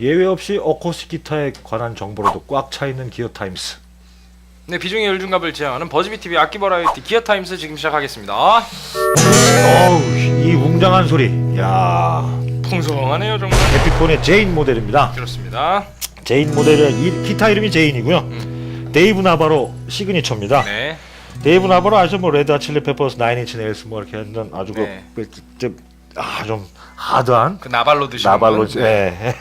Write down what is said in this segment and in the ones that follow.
예외 없이 어쿠스틱 기타에 관한 정보로도 꽉 차 있는 기어 타임스. 네, 비중의 열중갑을 지향하는 버즈비 TV 악기 버라이티 기어 타임스 지금 시작하겠습니다. 어우, 이 웅장한 소리. 야, 풍성하네요, 정말. 에피폰의 제인 모델입니다. 그렇습니다. 제인 모델의 이, 기타 이름이 제인이고요. 데이브 나바로 시그니처입니다. 음. 네. 데이브 나바로 아시죠? 뭐 레드 아 칠리 페퍼스, 나인 인치 네일스 뭐 이렇게 했는 아주 네. 그, 그, 좀, 아, 좀 하드한 그 나발로 드시는 나발로, 분. 예.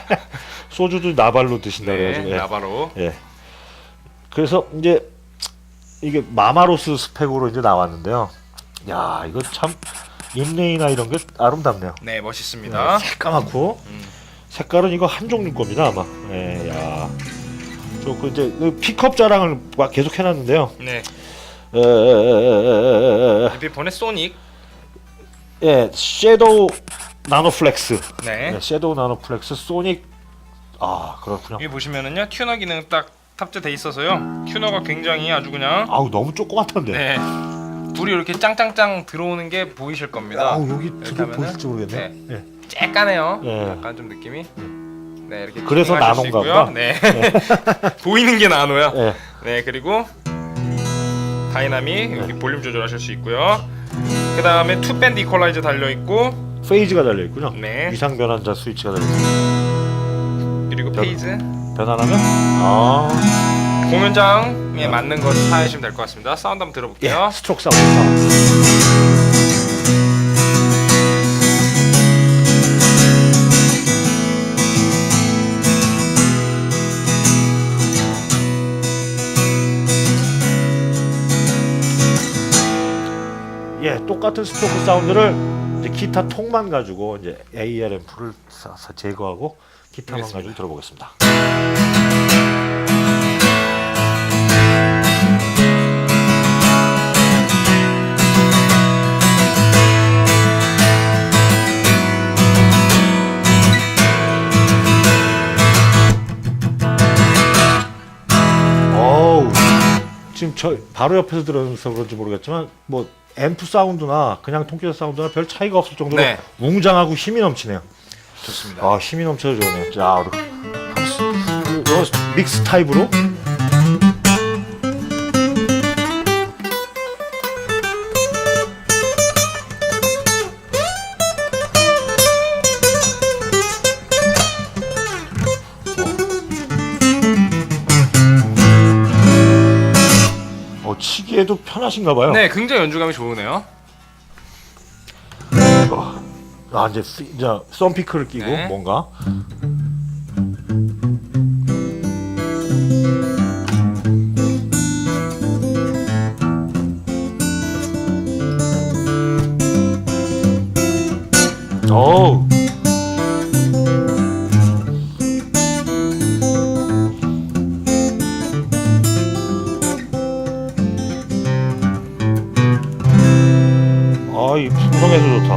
소주도 나발로 드신다 네, 그래가지고. 예. 나발로. 예. 그래서 이제 이게 마마로스 스펙으로 이제 나왔는데요. 야, 이거 참 인레이나 이런 게 아름답네요. 네, 멋있습니다. 네, 새까맣고 음. 색깔은 이거 한 종류 겁니다 아마. 예, 야. 저그 이제 그 픽업 자랑을 막 계속 해놨는데요. 네. 에, 에, 에, 에, 에, 에피폰의 소닉. 에. 예, 섀도우 나노플렉스. 네. 네, 섀도우 나노플렉스 소닉. 아 그렇군요. 여기 보시면은요 튜너 기능 딱 탑재돼 있어서요. 튜너가 굉장히 아주 그냥 아우 너무 조그맣던데. 네. 불이 이렇게 짱짱짱 들어오는 게 보이실 겁니다. 아우 여기 이렇게 하면은, 보실지 모르겠네. 예. 쬐까네요. 예. 약간 좀 느낌이. 네 이렇게 그래서 튜닝하실 수 나노인가 있고요. 네. 보이는 게 나노야. 예. 네 그리고 다이나믹 여기 볼륨 조절하실 수 있고요. 그 다음에 투 밴드 이퀄라이저 달려 있고, 페이지가 달려 있군요. 네 위상 변환자 스위치가 달려 있어요. 그리고 변- 페이즈 변환하면 아 공연장에 맞는 거 사시면 될 것 같습니다. 사운드 한번 예, 들어볼게요. 스트로크 사운드. 똑같은 스토크 사운드를 이제 기타 통만 가지고 이제 AR 앰프를 사- 사- 제거하고 기타만. 가지고 들어보겠습니다. 지금 저 바로 옆에서 들어서 그런지 모르겠지만 뭐 앰프 사운드나 그냥 통기타 사운드나 별 차이가 없을 정도로 네. 웅장하고 힘이 넘치네요. 좋습니다. 아 힘이 넘쳐서 좋네요. 자, 우리 믹스 타입으로 치기에도 편하신가 봐요. 네, 굉장히 연주감이 좋으네요. 아 이제 피- 이제 썬피크를 끼고 네. 뭔가 이 풍성해서 좋다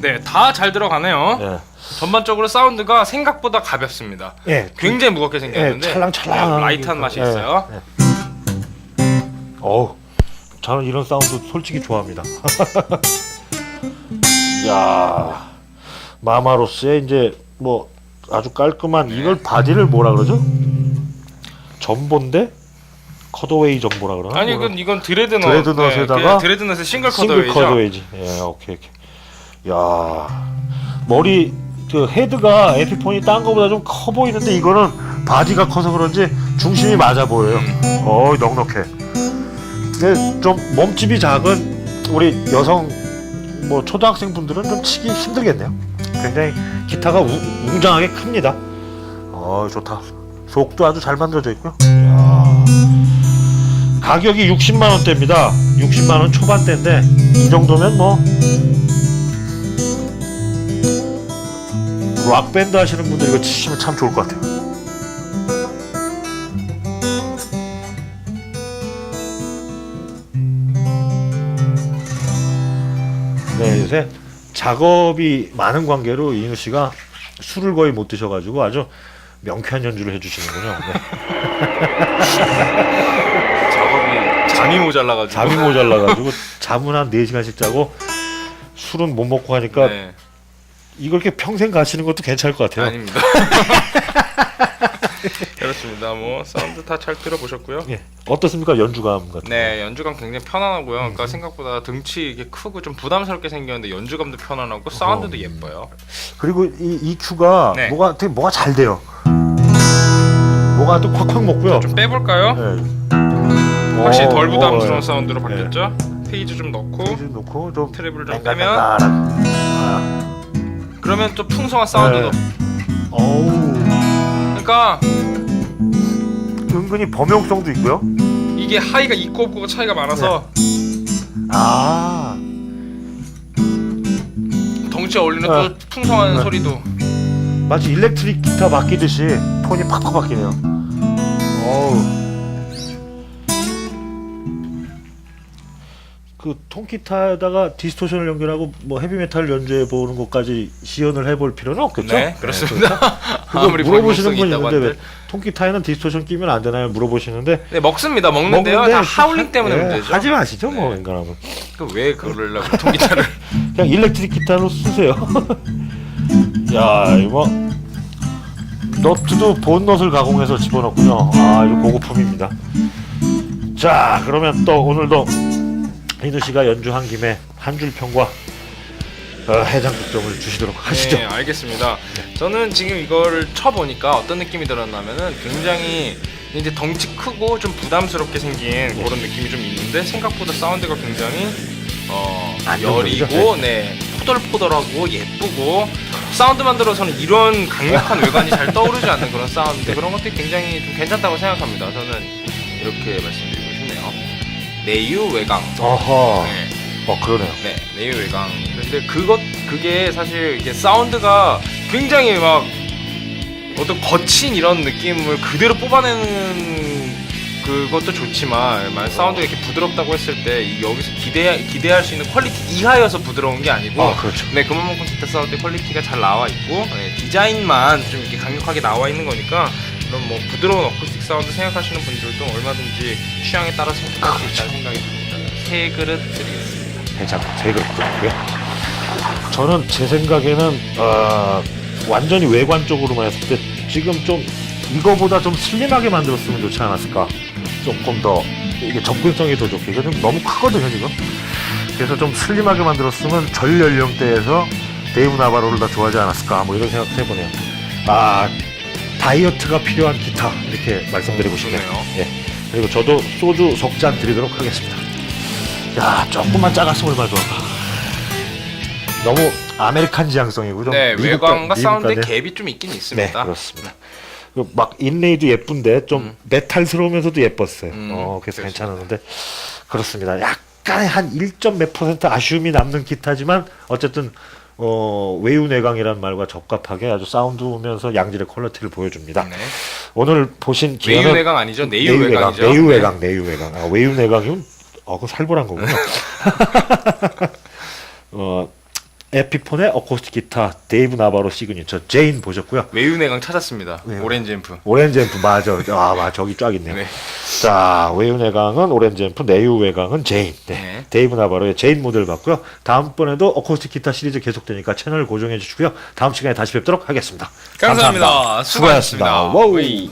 네, 다 잘 들어가네요. 예. 전반적으로 사운드가 생각보다 가볍습니다. 예, 굉장히 무겁게 생겼는데 예, 찰랑찰랑 라이트한 맛이 있어요. 어우, 저는 이런 사운드 솔직히 좋아합니다. 야, 마마로스의 이제 뭐 아주 깔끔한 네. 이걸 바디를 뭐라 그러죠? 전본데 컷어웨이 전보라 그러나? 아니 이건 이건 드레드 넛 드레드 넛에다가 네, 그 드레드 넛의 싱글 싱글 커더웨이죠. 컷어웨이지. 예, 오케이 오케이. 야, 머리 그 헤드가 에피폰이 딴 거보다 좀 커 보이는데 이거는 바디가 커서 그런지 중심이 맞아 보여요. 음. 어이 넉넉해. 근데 좀 몸집이 작은 우리 여성 뭐 초등학생 분들은 좀 치기 힘들겠네요. 굉장히 기타가 우, 웅장하게 큽니다. 어 좋다. 속도 아주 잘 만들어져 있고요. 이야. 가격이 60만 원대입니다. 60만 원 초반대인데 이 정도면 뭐 락 밴드 하시는 분들 이거 치시면 참 좋을 것 같아요. 네, 요새 작업이 많은 관계로 이인우 씨가 술을 거의 못 드셔가지고 아주 명쾌한 연주를 해주시는군요. 네. 잠이 모자라가지고. 잠이 모자라가지고 잠은 한 4시간씩 자고 술은 못 먹고 하니까 네. 이걸 이렇게 평생 가시는 것도 괜찮을 것 같아요. 아닙니다. 그렇습니다. 뭐 사운드 다 잘 들어보셨고요. 예. 어떻습니까 연주감 같은? 네, 연주감 굉장히 편안하고요. 그러니까 생각보다 등치 이게 크고 좀 부담스럽게 생겼는데 연주감도 편안하고 사운드도 예뻐요. 그리고 이 EQ가 네. 뭐가 되게 뭐가 잘 돼요. 뭐가 또 콱콱 먹고요. 좀 빼볼까요? 네. 확실히 어, 덜 부담스러운 어, 사운드로 바뀌었죠. 페이지 좀 넣고 페이지 놓고 좀 트래블을 좀 빼면 아. 그러면 또 풍성한 사운드도. 네. 어우 그러니까 은근히 범용성도 있고요. 이게 하이가 있고 없고가 차이가 많아서 아 덩치에 어울리는 네. 또 풍성한 네. 소리도. 마치 일렉트릭 기타 바뀌듯이 톤이 팍팍 바뀌네요. 어우. 그 통기타에다가 디스토션을 연결하고 뭐 헤비메탈 연주해 보는 것까지 시연을 해볼 필요는 없겠죠? 네, 그렇습니다. 그거 아무리 물어보시는 분이 있는데 왜. 통기타에는 디스토션 끼면 안 되나요? 물어보시는데 네, 먹습니다. 먹는데요. 먹는데 다 하울링 때문에 예, 문제죠. 하지 마시죠, 뭐 네. 웬간하면 그왜 그러려고 통기타를 그냥 일렉트릭 기타로 쓰세요. 야, 이거 너트도 본 넛을 가공해서 집어넣군요. 아, 이거 고급품입니다. 자, 그러면 또 오늘도 이누 씨가 연주한 김에 한 줄 평과 어, 해장 득점을 주시도록 하시죠. 네, 알겠습니다. 저는 지금 이거를 쳐보니까 어떤 느낌이 들었냐면은 굉장히 이제 덩치 크고 좀 부담스럽게 생긴 그런 느낌이 좀 있는데 생각보다 사운드가 굉장히 어, 안정적이죠? 여리고 네 포덜포덜하고 예쁘고 사운드만 들어서는 이런 강력한 외관이 잘 떠오르지 않는 그런 사운드 그런 것들이 굉장히 좀 괜찮다고 생각합니다. 저는 이렇게 싶네요. 내유 외강. 어허, 네. 어 그러네요. 네, 내유 외강. 근데 그것 그게 사실 이게 사운드가 굉장히 막 어떤 거친 이런 느낌을 그대로 뽑아내는 그것도 좋지만 만 사운드가 이렇게 부드럽다고 했을 때 이- 여기서 기대 기대할 수 있는 퀄리티 이하여서 부드러운 게 아니고 아, 그렇죠. 네 그만큼 기타 사운드 퀄리티가 잘 나와 있고 네, 디자인만 좀 이렇게 강력하게 나와 있는 거니까 그럼 뭐 부드러운 어쿠스틱 사운드 생각하시는 분들도 얼마든지 취향에 따라 선택할 수 있다는 생각이 듭니다. 세 그릇 드리겠습니다. 세 그릇 드리고요. 저는 제 생각에는 어, 완전히 외관적으로만 했을 때 지금 좀 이거보다 좀 슬림하게 만들었으면 좋지 않았을까. 조금 더 이게 접근성이 더 좋게. 이거 좀 너무 크거든요 지금. 그래서 좀 슬림하게 만들었으면 전 연령대에서 데이브 나바로를 다 좋아하지 않았을까. 뭐 이런 생각 해보네요. 아 다이어트가 필요한 기타 이렇게 말씀드리고 싶네요. 예. 그리고 저도 소주 석 잔 드리도록 하겠습니다. 야 조금만 작았으면 얼마나 좋을까. 너무 아메리칸 지향성이고 좀 네, 외관과 사운드에 미국까지. 갭이 좀 있긴 네 있습니다. 그렇습니다. 그막 인레이도 예쁜데 좀 음. 메탈스러우면서도 예뻤어요. 음, 어, 그래서 그렇습니다. 괜찮았는데 그렇습니다. 약간의 한 1점 몇 퍼센트 아쉬움이 남는 기타지만 어쨌든 어, 외유내강이라는 말과 적합하게 아주 사운드면서 양질의 퀄리티를 보여줍니다. 네. 오늘 보신 기어는 외유내강 아니죠? 내유외강이죠. 내유외강, 내유외강. 아, 외유내강이면 어, 그 살벌한 거군요. 어, 에피폰의 어쿠스틱 기타 데이브 나바로 시그니처 제인 보셨고요. 외유내강 찾았습니다. 왜요? 오렌지 앰프. 오렌지 앰프 맞아. 아, 맞아. 저기 쫙 있네요. 네. 자, 외유내강은 오렌지 앰프, 내유외강은 제인. 네. 네. 데이브 나바로의 제인 모델 봤고요. 다음번에도 어쿠스틱 기타 시리즈 계속되니까 채널 고정해 주시고요. 다음 시간에 다시 뵙도록 하겠습니다. 감사합니다. 수고하셨습니다. 수고하셨습니다. 웨이.